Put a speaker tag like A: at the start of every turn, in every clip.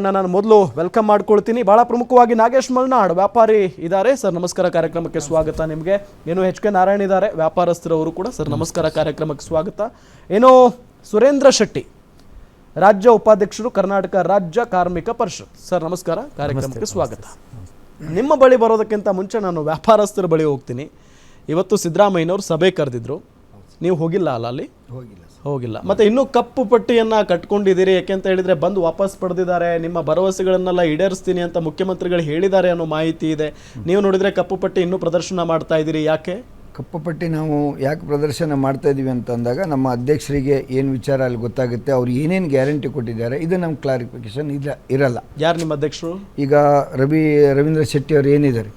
A: ನಾನು ಮೊದಲು ವೆಲ್ಕಮ್ ಮಾಡ್ಕೊಳ್ತೀನಿ. ಬಹಳ ಪ್ರಮುಖವಾಗಿ ನಾಗೇಶ್ ಮಲ್ನಾಡ್ ವ್ಯಾಪಾರಿ ಇದ್ದಾರೆ. ಸರ್ ನಮಸ್ಕಾರ. ಕಾರ್ಯಕ್ರಮಕ್ಕೆ ಸ್ವಾಗತ ನಿಮಗೆ. ಏನು ಎಚ್ ಕೆ ನಾರಾಯಣ್ ಇದ್ದಾರೆ ವ್ಯಾಪಾರಸ್ಥರವರು ಕೂಡ. ಸರ್ ನಮಸ್ಕಾರ. ಕಾರ್ಯಕ್ರಮಕ್ಕೆ ಸ್ವಾಗತ. ಏನು ಸುರೇಂದ್ರ ಶೆಟ್ಟಿ ರಾಜ್ಯ ಉಪಾಧ್ಯಕ್ಷರು ಕರ್ನಾಟಕ ರಾಜ್ಯ ಕಾರ್ಮಿಕ ಪರಿಷತ್. ಸರ್ ನಮಸ್ಕಾರ. ಕಾರ್ಯಕ್ರಮಕ್ಕೆ ಸ್ವಾಗತ. ನಿಮ್ಮ ಬಳಿ ಬರೋದಕ್ಕಿಂತ ಮುಂಚೆ ನಾನು ವ್ಯಾಪಾರಸ್ಥರ ಬಳಿ ಹೋಗ್ತೀನಿ. ಇವತ್ತು ಸಿದ್ದರಾಮಯ್ಯನವರು ಸಭೆ ಕರೆದಿದ್ರು. ನೀವು ಹೋಗಿಲ್ಲ ಅಲ್ಲ ಅಲ್ಲಿ?
B: ಹೋಗಿಲ್ಲ
A: ಹೋಗಿಲ್ಲ. ಮತ್ತೆ ಇನ್ನೂ ಕಪ್ಪು ಪಟ್ಟಿಯನ್ನ ಕಟ್ಕೊಂಡಿದ್ದೀರಿ ಯಾಕೆಂತ ಹೇಳಿದ್ರೆ ಬಂದು ವಾಪಸ್ ಪಡೆದಿದ್ದಾರೆ. ನಿಮ್ಮ ಭರವಸೆಗಳನ್ನೆಲ್ಲ ಈಡೇರಿಸ್ತೀನಿ ಅಂತ ಮುಖ್ಯಮಂತ್ರಿಗಳು ಹೇಳಿದ್ದಾರೆ ಅನ್ನೋ ಮಾಹಿತಿ ಇದೆ. ನೀವು ನೋಡಿದ್ರೆ ಕಪ್ಪು ಪಟ್ಟಿ ಇನ್ನೂ ಪ್ರದರ್ಶನ ಮಾಡ್ತಾ ಇದ್ದೀರಿ ಯಾಕೆ?
B: ಕಪ್ಪು ಪಟ್ಟಿ ನಾವು ಯಾಕೆ ಪ್ರದರ್ಶನ ಮಾಡ್ತಾಯಿದ್ದೀವಿ ಅಂತಂದಾಗ ಅಂತ ಅಂದಾಗ ನಮ್ಮ ಅಧ್ಯಕ್ಷರಿಗೆ ಏನು ವಿಚಾರ ಅಲ್ಲಿ ಗೊತ್ತಾಗುತ್ತೆ ಅವ್ರು ಏನೇನು ಗ್ಯಾರಂಟಿ ಕೊಟ್ಟಿದ್ದಾರೆ ಇದು ನಮ್ಮ ಕ್ಲಾರಿಫಿಕೇಶನ್ ಇಲ್ಲ ಇರಲ್ಲ.
A: ಯಾರು ನಿಮ್ಮ ಅಧ್ಯಕ್ಷರು?
B: ಈಗ ರವಿ ರವೀಂದ್ರ ಶೆಟ್ಟಿ ಅವರು ಏನಿದ್ದಾರೆ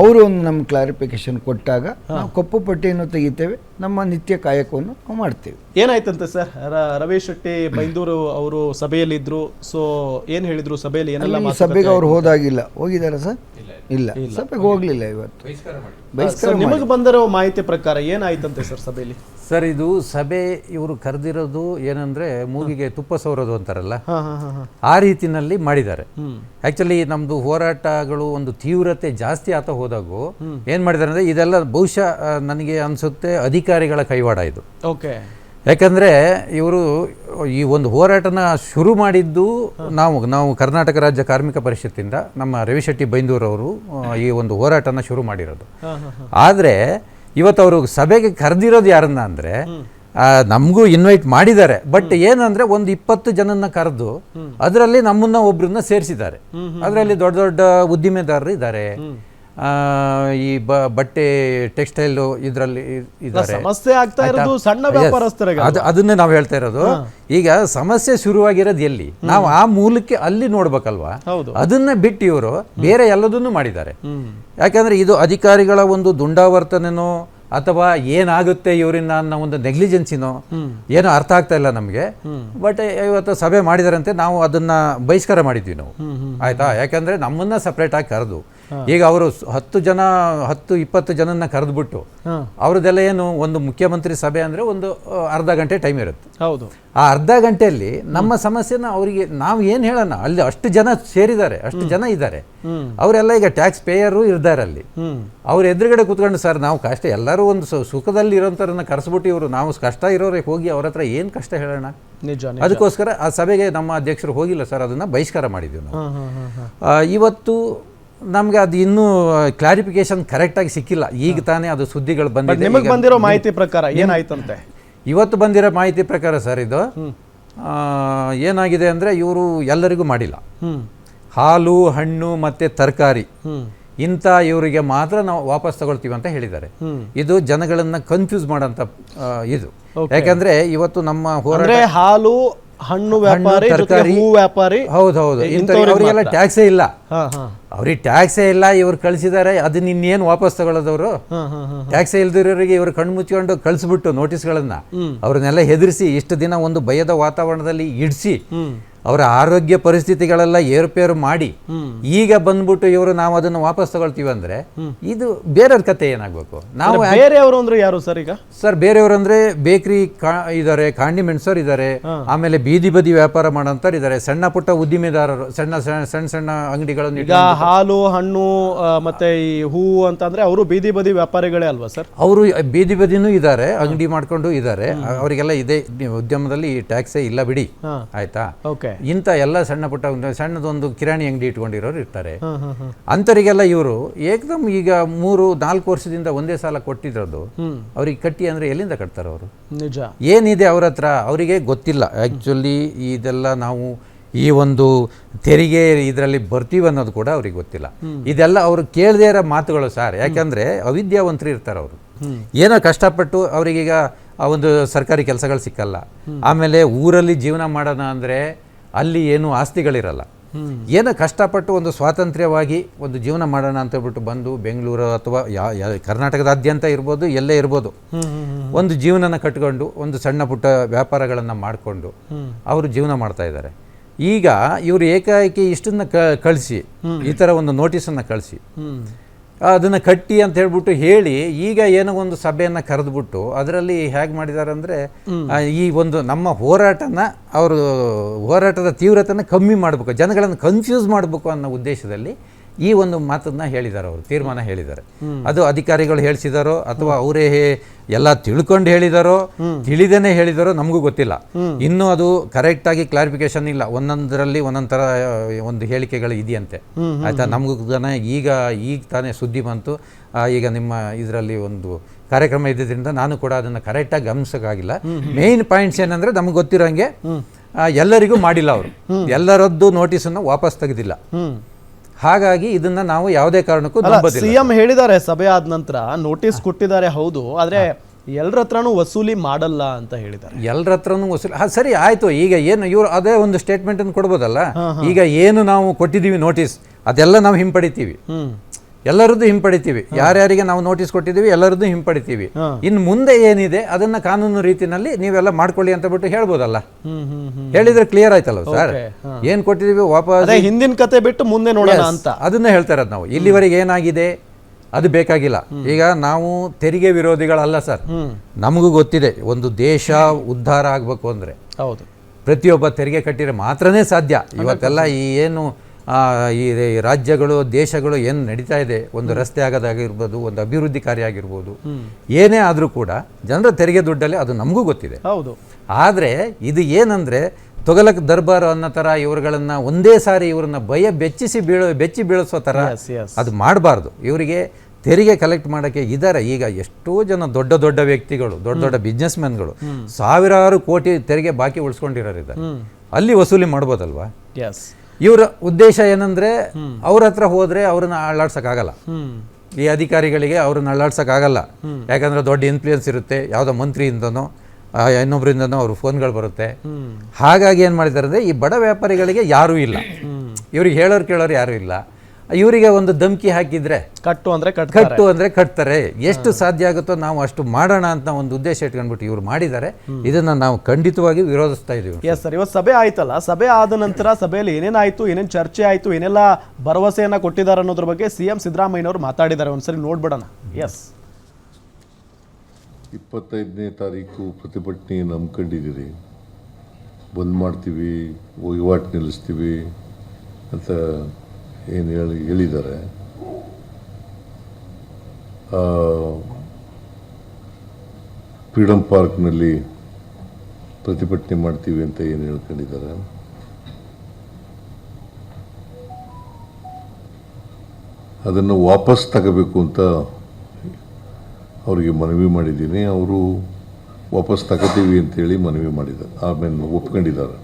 B: ಅವರು ಒಂದು ನಮ್ಮ ಕ್ಲಾರಿಫಿಕೇಶನ್ ಕೊಟ್ಟಾಗ ನಾವು ಕಪ್ಪು ಪಟ್ಟಿಯನ್ನು ತೆಗಿತೇವೆ ನಮ್ಮ ನಿತ್ಯ ಕಾಯಕವನ್ನು ನಾವು ಮಾಡ್ತೇವೆ.
A: ಏನಾಯ್ತಂತೆ ಸರ್? ರವಿ ಶೆಟ್ಟಿ ಬೈಂದೂರು ಅವರು ಸಭೆಯಲ್ಲಿ ಇದ್ರು ಸೊ ಏನು ಹೇಳಿದರು ಸಭೆಯಲ್ಲಿ? ಏನೆಲ್ಲ
B: ಸಭೆಗೆ ಅವ್ರು ಹೋದಾಗಿಲ್ಲ. ಹೋಗಿದ್ದಾರೆ ಸರ್? ಇಲ್ಲ. ಸಭೆಗೆ ಹೋಗಲಿಲ್ಲ ಇವತ್ತು. ಬಹಿಷ್ಕಾರ
A: ಸರ್ ನಿಮಗೆ ಬಂದಿರೋ ಮಾಹಿತಿ ಪ್ರಕಾರ ಏನಾಯ್ತಂತೆ ಸರ್ ಸಭೆಯಲ್ಲಿ?
C: ಸರ್ ಇದು ಸಭೆ ಇವರು ಕರೆದಿರೋದು ಏನಂದ್ರೆ ಮೂಗಿಗೆ ತುಪ್ಪ ಸವರೋದು ಅಂತಾರಲ್ಲ?
A: ಹಾ ಹಾ ಹಾ ಹಾ.
C: ಆ ರೀತಿನಲ್ಲಿ ಮಾಡಿದ್ದಾರೆ. ಆಕ್ಚುಲಿ ನಮ್ದು ಹೋರಾಟಗಳು ಒಂದು ತೀವ್ರತೆ ಜಾಸ್ತಿ ಆತ ಹೋದಾಗೂ ಏನ್ ಮಾಡಿದ್ದಾರೆ ಅಂದ್ರೆ ಇದೆಲ್ಲ ಬಹುಶಃ ನನಗೆ ಅನ್ಸುತ್ತೆ ಅಧಿಕಾರಿಗಳ ಕೈವಾಡ ಇದು.
A: ಓಕೆ
C: ಯಾಕಂದ್ರೆ ಇವರು ಈ ಒಂದು ಹೋರಾಟನ ಶುರು ಮಾಡಿದ್ದು ನಾವು ನಾವು ಕರ್ನಾಟಕ ರಾಜ್ಯ ಕಾರ್ಮಿಕ ಪರಿಷತ್ತಿಂದ ನಮ್ಮ ರವಿಶೆಟ್ಟಿ ಬೈಂದೂರವರು ಈ ಒಂದು ಹೋರಾಟನ ಶುರು ಮಾಡಿರೋದು. ಆದರೆ ಇವತ್ತು ಅವರು ಸಭೆಗೆ ಕರೆದಿರೋದು ಯಾರನ್ನ ಅಂದರೆ ನಮಗೂ ಇನ್ವೈಟ್ ಮಾಡಿದ್ದಾರೆ. ಬಟ್ ಏನಂದ್ರೆ ಒಂದು ಇಪ್ಪತ್ತು ಜನನ್ನ ಕರೆದು ಅದರಲ್ಲಿ ನಮ್ಮನ್ನ ಒಬ್ರನ್ನ ಸೇರಿಸಿದ್ದಾರೆ. ಅದರಲ್ಲಿ ದೊಡ್ಡ ದೊಡ್ಡ ಉದ್ದಿಮೆದಾರರು ಇದ್ದಾರೆ. ಈ ಬಟ್ಟೆ ಟೆಕ್ಸ್ಟೈಲ್ ಇದರಲ್ಲಿ
A: ಸಮಸ್ಯೆ ಆಗ್ತಾ ಇರೋದು ಸಣ್ಣ ವ್ಯಾಪಾರಸ್ಥರಿಗೆ
C: ಅದು ಅದನ್ನೇ ನಾವು ಹೇಳ್ತಾ ಇರೋದು. ಈಗ ಸಮಸ್ಯೆ ಶುರುವಾಗಿರೋದು ಎಲ್ಲಿ? ನಾವು ಆ ಮೂಲಕ್ಕೆ ಅಲ್ಲಿ ನೋಡ್ಬೇಕಲ್ವಾ. ಅದನ್ನ ಬಿಟ್ಟು ಇವರು ಬೇರೆ ಎಲ್ಲದನ್ನು ಮಾಡಿದ್ದಾರೆ. ಯಾಕಂದ್ರೆ ಇದು ಅಧಿಕಾರಿಗಳ ಒಂದು ದುಂಡಾವರ್ತನೆನೋ ಅಥವಾ ಏನಾಗುತ್ತೆ ಇವರಿಂದ ಅನ್ನೋ ಒಂದು ನೆಗ್ಲಿಜೆನ್ಸಿನೋ ಏನೋ ಅರ್ಥ ಆಗ್ತಾ ಇಲ್ಲ ನಮಗೆ. ಬಟ್ ಇವತ್ತು ಸಭೆ ಮಾಡಿದಾರಂತೆ ನಾವು ಅದನ್ನ ಬಹಿಷ್ಕಾರ ಮಾಡಿದ್ವಿ ನಾವು. ಆಯ್ತಾ? ಯಾಕಂದ್ರೆ ನಮ್ಮನ್ನ ಸಪ್ರೇಟ್ ಆಗಿ ಕರೆದು. ಈಗ ಅವರು ಹತ್ತು ಜನ ಹತ್ತು ಇಪ್ಪತ್ತು ಜನನ್ನ ಕರೆದ್ಬಿಟ್ಟು ಅವ್ರದ್ದೆಲ್ಲ ಏನು ಒಂದು ಮುಖ್ಯಮಂತ್ರಿ ಸಭೆ ಅಂದ್ರೆ ಒಂದು ಅರ್ಧ ಗಂಟೆ ಟೈಮ್ ಇರುತ್ತೆ.
A: ಹೌದು.
C: ಆ ಅರ್ಧ ಗಂಟೆಯಲ್ಲಿ ನಮ್ಮ ಸಮಸ್ಯೆನ ಅವರಿಗೆ ನಾವು ಏನು ಹೇಳೋಣ ಅಲ್ಲಿ ಅಷ್ಟು ಜನ ಸೇರಿದ್ದಾರೆ ಅಷ್ಟು ಜನ ಇದ್ದಾರೆ. ಅವರೆಲ್ಲ ಈಗ ಟ್ಯಾಕ್ಸ್ ಪೇಯರು ಇದ್ದಾರೆ ಅಲ್ಲಿ. ಅವ್ರ ಎದುರುಗಡೆ ಕೂತ್ಕೊಂಡು ಸರ್ ನಾವು ಕಷ್ಟ ಎಲ್ಲರೂ ಒಂದು ಸುಖದಲ್ಲಿ ಇರೋಂಥವ್ರನ್ನ ಕರೆಸ್ಬಿಟ್ಟು ಇವರು ನಾವು ಕಷ್ಟ ಇರೋರಿಗೆ ಹೋಗಿ ಅವ್ರ ಹತ್ರ ಏನು ಕಷ್ಟ ಹೇಳೋಣ?
A: ನಿಜ
C: ಅದಕ್ಕೋಸ್ಕರ ಆ ಸಭೆಗೆ ನಮ್ಮ ಅಧ್ಯಕ್ಷರು ಹೋಗಿಲ್ಲ ಸರ್ ಅದನ್ನ ಬಹಿಷ್ಕಾರ ಮಾಡಿದ್ವಿ ನಾವು. ಇವತ್ತು ನಮ್ಗೆ ಅದು ಇನ್ನೂ ಕ್ಲಾರಿಫಿಕೇಶನ್ ಕರೆಕ್ಟಾಗಿ ಸಿಕ್ಕಿಲ್ಲ. ಈಗ ತಾನೇ ಅದು ಸುದ್ದಿಗಳು ಬಂದಿದೆ.
A: ನಿಮಗೆ ಬಂದಿರೋ ಮಾಹಿತಿ ಪ್ರಕಾರ ಏನಾಯ್ತಂತೆ?
C: ಇವತ್ತು ಬಂದಿರೋ ಮಾಹಿತಿ ಪ್ರಕಾರ ಸರ್ ಇದು. ಏನಾಗಿದೆ ಅಂದ್ರೆ ಇವರು ಎಲ್ಲರಿಗೂ ಮಾಡಿಲ್ಲ. ಹಾಲು ಹಣ್ಣು ಮತ್ತೆ ತರಕಾರಿ. ಇಂಥ ಇವರಿಗೆ ಮಾತ್ರ ನಾವು ವಾಪಸ್ ತಗೊಳ್ತೀವಿ ಅಂತ ಹೇಳಿದ್ದಾರೆ. ಇದು ಜನಗಳನ್ನ ಕನ್ಫ್ಯೂಸ್ ಮಾಡೋಂಥ ಇದು. ಯಾಕಂದ್ರೆ ಇವತ್ತು ನಮ್ಮ ಹೋರಾಟ
A: ಹಾಲು ಹಣ್ಣು ವ್ಯಾಪಾರಿ
C: ತರಕಾರಿ.
A: ಹೂ ವ್ಯಾಪಾರಿ
C: ಹೌದು ಹೌದು ಅವರಿಗೆಲ್ಲ. ಟ್ಯಾಕ್ಸೇ ಇಲ್ಲ. ಅವ್ರಿಗೆ ಟ್ಯಾಕ್ಸೇ ಇಲ್ಲ ಇವ್ರು ಕಳಿಸಿದ್ದಾರೆ ಅದನ್ನ ಇನ್ನೇನು ವಾಪಸ್ ತಗೊಳ್ಳೋದವರು ಟ್ಯಾಕ್ಸ್ ಇಲ್ದಿರೋರಿಗೆ ಇವರು ಕಣ್ಣು ಮುಚ್ಕೊಂಡು ಕಳಿಸ್ಬಿಟ್ಟು ನೋಟಿಸ್ಗಳನ್ನ ಅವ್ರನ್ನೆಲ್ಲ ಹೆದರಿಸಿ ಇಷ್ಟು ದಿನ ಒಂದು ಭಯದ ವಾತಾವರಣದಲ್ಲಿ ಇಡಿಸಿ ಅವರ ಆರೋಗ್ಯ ಪರಿಸ್ಥಿತಿಗಳೆಲ್ಲ ಏರುಪೇರು ಮಾಡಿ ಈಗ ಬಂದ್ಬಿಟ್ಟು ಇವರು ನಾವು ಅದನ್ನು ವಾಪಸ್ ತಗೊಳ್ತೀವಿ ಅಂದ್ರೆ ಇದು ಬೇರೆಯವ್ರ ಕತೆ ಏನಾಗಬೇಕು? ನಾವು
A: ಬೇರೆಯವರು ಅಂದ್ರೆ ಯಾರು ಸರ್ ಈಗ?
C: ಸರ್ ಬೇರೆಯವರು ಅಂದ್ರೆ ಬೇಕರಿ ಇದ್ದಾರೆ ಕಾಂಡಿಮೆಂಟ್ಸರ್ ಇದ್ದಾರೆ ಆಮೇಲೆ ಬೀದಿ ಬದಿ ವ್ಯಾಪಾರ ಮಾಡೋಂಥವ್ರು ಇದ್ದಾರೆ ಸಣ್ಣ ಪುಟ್ಟ ಉದ್ದಿಮೆದಾರರು ಸಣ್ಣ ಸಣ್ಣ ಸಣ್ಣ ಸಣ್ಣ ಅಂಗಡಿಗಳನ್ನು
A: ಈಗ ಹಾಲು ಹಣ್ಣು ಮತ್ತೆ ಈ ಹೂವು ಅಂತಂದ್ರೆ ಅವರು ಬೀದಿ ಬದಿ ವ್ಯಾಪಾರಿಗಳೇ ಅಲ್ವಾ ಸರ್?
C: ಅವರು ಬೀದಿ ಬದಿನೂ ಇದ್ದಾರೆ ಅಂಗಡಿ ಮಾಡ್ಕೊಂಡು ಇದ್ದಾರೆ ಅವರಿಗೆಲ್ಲ ಇದೆ ಉದ್ಯಮದಲ್ಲಿ ಟ್ಯಾಕ್ಸೇ ಇಲ್ಲ ಬಿಡಿ. ಆಯ್ತಾ?
A: ಓಕೆ.
C: ಇಂಥ ಎಲ್ಲ ಸಣ್ಣ ಪುಟ್ಟ ಸಣ್ಣದೊಂದು ಕಿರಾಣಿ ಅಂಗಡಿ ಇಟ್ಕೊಂಡಿರೋರು ಇರ್ತಾರೆ. ಅಂಥವರಿಗೆಲ್ಲ ಇವರು ಏಕದಮ್ ಈಗ ಮೂರು ನಾಲ್ಕು ವರ್ಷದಿಂದ ಒಂದೇ ಸಾಲ ಕೊಟ್ಟಿರೋದು.
A: ಹ್ಮ್.
C: ಅವ್ರಿಗೆ ಕಟ್ಟಿ ಅಂದ್ರೆ ಎಲ್ಲಿಂದ ಕಟ್ತಾರೆ ಅವರು?
A: ನಿಜ.
C: ಏನಿದೆ ಅವ್ರ ಹತ್ರ? ಅವರಿಗೆ ಗೊತ್ತಿಲ್ಲ. ಆ್ಯಕ್ಚುಲಿ ಇದೆಲ್ಲ ನಾವು ಈ ಒಂದು ತೆರಿಗೆ ಇದರಲ್ಲಿ ಬರ್ತೀವಿ ಅನ್ನೋದು ಕೂಡ ಅವ್ರಿಗೆ ಗೊತ್ತಿಲ್ಲ. ಇದೆಲ್ಲ ಅವರು ಕೇಳದೇ ಇರೋ ಮಾತುಗಳು ಸರ್. ಯಾಕಂದ್ರೆ ಅವಿದ್ಯಾವಂತರು ಇರ್ತಾರೆ ಅವರು. ಏನೋ ಕಷ್ಟಪಟ್ಟು ಅವರಿಗೀಗ ಆ ಒಂದು ಸರ್ಕಾರಿ ಕೆಲಸಗಳು ಸಿಕ್ಕಲ್ಲ. ಆಮೇಲೆ ಊರಲ್ಲಿ ಜೀವನ ಮಾಡೋಣ ಅಂದರೆ ಅಲ್ಲಿ ಏನು ಆಸ್ತಿಗಳಿರಲ್ಲ. ಏನು ಕಷ್ಟಪಟ್ಟು ಒಂದು ಸ್ವಾತಂತ್ರ್ಯವಾಗಿ ಒಂದು ಜೀವನ ಮಾಡೋಣ ಅಂತ ಹೇಳ್ಬಿಟ್ಟು ಬಂದು ಬೆಂಗಳೂರು ಅಥವಾ ಯಾ, ಯಾ- ಕರ್ನಾಟಕದಾದ್ಯಂತ ಇರ್ಬೋದು, ಎಲ್ಲೇ ಇರ್ಬೋದು. ಒಂದು ಜೀವನನ ಕಟ್ಕೊಂಡು, ಒಂದು ಸಣ್ಣ ಪುಟ್ಟ ವ್ಯಾಪಾರಗಳನ್ನು ಮಾಡಿಕೊಂಡು ಅವರು ಜೀವನ ಮಾಡ್ತಾ ಇದ್ದಾರೆ. ಈಗ ಇವರು ಏಕಾಏಕಿ ಇಷ್ಟನ್ನ ಕಳಿಸಿ, ಈ ಥರ ಒಂದು ನೋಟಿಸನ್ನು ಕಳಿಸಿ. ಅದನ್ನು ಕಟ್ಟಿ ಅಂತ ಹೇಳ್ಬಿಟ್ಟು ಹೇಳಿ ಈಗ ಏನೋ ಒಂದು ಸಭೆಯನ್ನು ಕರೆದ್ಬಿಟ್ಟು ಅದರಲ್ಲಿ ಹೇಗೆ ಮಾಡಿದ್ದಾರೆ ಅಂದರೆ ಈ ಒಂದು ನಮ್ಮ ಹೋರಾಟನ ಅವರು ಹೋರಾಟದ ತೀವ್ರತೆನ ಕಮ್ಮಿ ಮಾಡಬೇಕು ಜನಗಳನ್ನು ಕನ್ಫ್ಯೂಸ್ ಮಾಡಬೇಕು ಅನ್ನೋ ಉದ್ದೇಶದಲ್ಲಿ ಈ ಒಂದು ಮಾತನ್ನ ಹೇಳಿದ್ದಾರೆ ಅವರು ತೀರ್ಮಾನ ಹೇಳಿದ್ದಾರೆ. ಅದು ಅಧಿಕಾರಿಗಳು ಹೇಳಿಸಿದಾರೋ ಅಥವಾ ಅವರೇ ಎಲ್ಲ ತಿಳ್ಕೊಂಡು ಹೇಳಿದಾರೋ ತಿಳಿದೇನೆ ಹೇಳಿದಾರೋ ನಮಗೂ ಗೊತ್ತಿಲ್ಲ. ಇನ್ನೂ ಅದು ಕರೆಕ್ಟ್ ಆಗಿ ಕ್ಲಾರಿಫಿಕೇಶನ್ ಇಲ್ಲ. ಒಂದೊಂದರಲ್ಲಿ ಒಂದೊಂದರ ಒಂದು ಹೇಳಿಕೆಗಳು ಇದೆಯಂತೆ. ಆಯ್ತಾ? ನಮಗೂ ತಾನೇ ಈಗ ಈಗ ತಾನೇ ಸುದ್ದಿ ಬಂತು. ಈಗ ನಿಮ್ಮ ಇದರಲ್ಲಿ ಒಂದು ಕಾರ್ಯಕ್ರಮ ಇದ್ದಿದ್ದರಿಂದ ನಾನು ಕೂಡ ಅದನ್ನು ಕರೆಕ್ಟಾಗಿ ಗಮನಿಸೋಕ್ಕಾಗಿಲ್ಲ. ಮೇನ್ ಪಾಯಿಂಟ್ಸ್ ಏನಂದ್ರೆ ನಮ್ಗೆ ಗೊತ್ತಿರೋಂಗೆ ಎಲ್ಲರಿಗೂ ಮಾಡಿಲ್ಲ ಅವರು. ಎಲ್ಲರದ್ದು ನೋಟಿಸನ್ನು ವಾಪಸ್ ತೆಗೆದಿಲ್ಲ. ಹಾಗಾಗಿ ಇದನ್ನ ನಾವು ಯಾವುದೇ ಕಾರಣಕ್ಕೂ
A: ಸಿಎಂ ಹೇಳಿದ್ದಾರೆ ಸಭೆ ಆದ ನಂತರ ನೋಟಿಸ್ ಕೊಟ್ಟಿದ್ದಾರೆ ಹೌದು ಆದ್ರೆ ಎಲ್ಲರ ಹತ್ರನೂ ವಸೂಲಿ ಮಾಡಲ್ಲ ಅಂತ ಹೇಳಿದ್ದಾರೆ.
C: ಎಲ್ಲರ ಹತ್ರನೂ ವಸೂಲಿ ಹಾ ಸರಿ ಆಯ್ತು ಈಗ ಏನು ಇವರು ಅದೇ ಒಂದು ಸ್ಟೇಟ್ಮೆಂಟ್ ಅನ್ನು ಕೊಡ್ಬೋದಲ್ಲ? ಈಗ ಏನು ನಾವು ಕೊಟ್ಟಿದ್ದೀವಿ ನೋಟಿಸ್ ಅದೆಲ್ಲ ನಾವು ಹಿಂಪಡಿತೀವಿ.
A: ಹ್ಮ್.
C: ಎಲ್ಲರದ್ದು ಹಿಂಪಡಿತೀವಿ. ಯಾರ್ಯಾರಿಗೆ ನಾವು ನೋಟಿಸ್ ಕೊಟ್ಟಿದ್ದೀವಿ ಎಲ್ಲರದ್ದು ಹಿಂಪಡಿತೀವಿ. ಇನ್ನು ಮುಂದೆ ಏನಿದೆ ಅದನ್ನ ಕಾನೂನು ರೀತಿನಲ್ಲಿ ನೀವೆಲ್ಲ ಮಾಡ್ಕೊಳ್ಳಿ ಅಂತ ಬಿಟ್ಟು ಹೇಳ್ಬೋದಲ್ಲ? ಹೇಳಿದ್ರೆ ಕ್ಲಿಯರ್ ಆಯ್ತಲ್ಲ ಸರ್. ಏನ್ ಕೊಟ್ಟಿದೀವಿ ವಾಪಸ್?
A: ಹಿಂದಿನ ಕತೆ ಬಿಟ್ಟು ಮುಂದೆ ನೋಡೋಣ ಅಂತ.
C: ಅದನ್ನ ಹೇಳ್ತಾ ಇರೋದು ನಾವು. ಇಲ್ಲಿವರೆಗೆ ಏನಾಗಿದೆ? ಅದು ಬೇಕಾಗಿಲ್ಲ. ಈಗ ನಾವು ತೆರಿಗೆ ವಿರೋಧಿಗಳಲ್ಲ ಸರ್. ನಮಗೂ ಗೊತ್ತಿದೆ ಒಂದು ದೇಶ ಉದ್ಧಾರ ಆಗಬೇಕು ಅಂದ್ರೆ.
A: ಹೌದು.
C: ಪ್ರತಿಯೊಬ್ಬ ತೆರಿಗೆ ಕಟ್ಟಿದ್ರೆ ಮಾತ್ರನೇ ಸಾಧ್ಯ. ಇವತ್ತೆಲ್ಲ ಈ ಏನು ಈ ರಾಜ್ಯಗಳು ದೇಶಗಳು ಏನು ನಡೀತಾ ಇದೆ ಒಂದು ರಸ್ತೆ ಆಗೋದಾಗಿರ್ಬೋದು ಒಂದು ಅಭಿವೃದ್ಧಿ ಕಾರ್ಯ ಆಗಿರ್ಬೋದು ಏನೇ ಆದರೂ ಕೂಡ ಜನರ ತೆರಿಗೆ ದುಡ್ಡಲ್ಲಿ ಅದು ನಮಗೂ ಗೊತ್ತಿದೆ.
A: ಹೌದು.
C: ಆದರೆ ಇದು ಏನಂದರೆ ತೊಗಲಕ್ ದರ್ಬಾರ್ ಅನ್ನೋ ಥರ ಇವ್ರುಗಳನ್ನ ಒಂದೇ ಸಾರಿ ಇವ್ರನ್ನ ಭಯ ಬೆಚ್ಚಿಸಿ ಬೀಳ ಬೆಚ್ಚಿ ಬೀಳಿಸೋ ಥರ ಅದು ಮಾಡಬಾರ್ದು. ಇವರಿಗೆ ತೆರಿಗೆ ಕಲೆಕ್ಟ್ ಮಾಡೋಕ್ಕೆ ಇದ್ದಾರೆ ಈಗ ಎಷ್ಟೋ ಜನ ದೊಡ್ಡ ದೊಡ್ಡ ವ್ಯಕ್ತಿಗಳು ದೊಡ್ಡ ದೊಡ್ಡ ಬಿಸ್ನೆಸ್ ಮ್ಯಾನ್ಗಳು ಸಾವಿರಾರು ಕೋಟಿ ತೆರಿಗೆ ಬಾಕಿ ಉಳಿಸ್ಕೊಂಡಿರೋರಿದ್ದಾರೆ. ಅಲ್ಲಿ ವಸೂಲಿ ಮಾಡ್ಬೋದಲ್ವಾ?
A: ಎಸ್
C: ಇವರ ಉದ್ದೇಶ ಏನಂದ್ರೆ ಅವ್ರ ಹತ್ರ ಹೋದ್ರೆ ಅವ್ರನ್ನ ಅಳ್ಳಾಡ್ಸಕ್ಕಾಗಲ್ಲ. ಈ ಅಧಿಕಾರಿಗಳಿಗೆ ಅವ್ರನ್ನ ಅಳ್ಳಾಡ್ಸಕ್ಕಾಗಲ್ಲ. ಯಾಕಂದ್ರೆ ದೊಡ್ಡ ಇನ್ಫ್ಲೂಯೆನ್ಸ್ ಇರುತ್ತೆ. ಯಾವುದೋ ಮಂತ್ರಿಯಿಂದನೋ ಇನ್ನೊಬ್ಬರಿಂದನೋ ಇನ್ನೊಬ್ರಿಂದನೋ ಅವ್ರ ಫೋನ್ಗಳು ಬರುತ್ತೆ. ಹಾಗಾಗಿ ಏನು ಮಾಡಿದ್ದಾರೆ ಅಂದರೆ ಈ ಬಡ ವ್ಯಾಪಾರಿಗಳಿಗೆ ಯಾರೂ ಇಲ್ಲ. ಇವ್ರಿಗೆ ಹೇಳೋರು ಕೇಳೋರು ಯಾರು ಇಲ್ಲ. ಇವರಿಗೆ ಒಂದು ಧಮ್ಕಿ ಹಾಕಿದ್ರೆ
A: ಕಟ್ಟು ಅಂದ್ರೆ ಕಟ್ತಾರೆ.
C: ಕಟ್ಟು ಅಂದರೆ ಕಟ್ತಾರೆ. ಎಷ್ಟು ಸಾಧ್ಯ ಆಗುತ್ತೋ ನಾವು ಅಷ್ಟು ಮಾಡೋಣ ಅಂತ ಒಂದು ಉದ್ದೇಶ ಇಟ್ಕೊಂಡ್ಬಿಟ್ಟು ಇವ್ರು ಮಾಡಿದ್ದಾರೆ. ಇದನ್ನ ನಾವು ಖಂಡಿತವಾಗಿ ವಿರೋಧಿಸ್ತಾ ಇದ್ದೀವಿ
A: ಎಸ್ ಸರ್ ಇವತ್ತು ಸಭೆ ಆಯ್ತಲ್ಲ? ಸಭೆ ಆದ ನಂತರ ಸಭೆಯಲ್ಲಿ ಏನೇನಾಯಿತು ಏನೇನು ಚರ್ಚೆ ಆಯಿತು ಏನೆಲ್ಲ ಭರವಸೆಯನ್ನು ಕೊಟ್ಟಿದ್ದಾರೆ ಅನ್ನೋದ್ರ ಬಗ್ಗೆ ಸಿ ಎಂ ಸಿದ್ದರಾಮಯ್ಯನವರು ಮಾತಾಡಿದ್ದಾರೆ. ಒಂದ್ಸರಿ ನೋಡ್ಬಿಡೋಣ. ಎಸ್
D: ಇಪ್ಪತ್ತೈದನೇ ತಾರೀಕು ಪ್ರತಿಭಟನೆ ನಂಬ್ಕೊಂಡಿದ್ದೀರಿ ಬಂದ್ ಮಾಡ್ತೀವಿ ವಹಿವಾಟು ನಿಲ್ಲಿಸ್ತೀವಿ ಅಂತ ಏನು ಹೇಳಿ ಹೇಳಿದ್ದಾರೆ. ಫ್ರೀಡಮ್ ಪಾರ್ಕ್ನಲ್ಲಿ ಪ್ರತಿಭಟನೆ ಮಾಡ್ತೀವಿ ಅಂತ ಏನು ಹೇಳ್ಕೊಂಡಿದ್ದಾರೆ? ಅದನ್ನು ವಾಪಸ್ ತಗೋಬೇಕು ಅಂತ ಅವರಿಗೆ ಮನವಿ ಮಾಡಿದ್ದೀನಿ. ಅವರು ವಾಪಸ್ ತಗೋತೀವಿ ಅಂತೇಳಿ ಮನವಿ ಮಾಡಿದ್ದಾರೆ. ಆಮೇಲೆ ಒಪ್ಕೊಂಡಿದ್ದಾರೆ.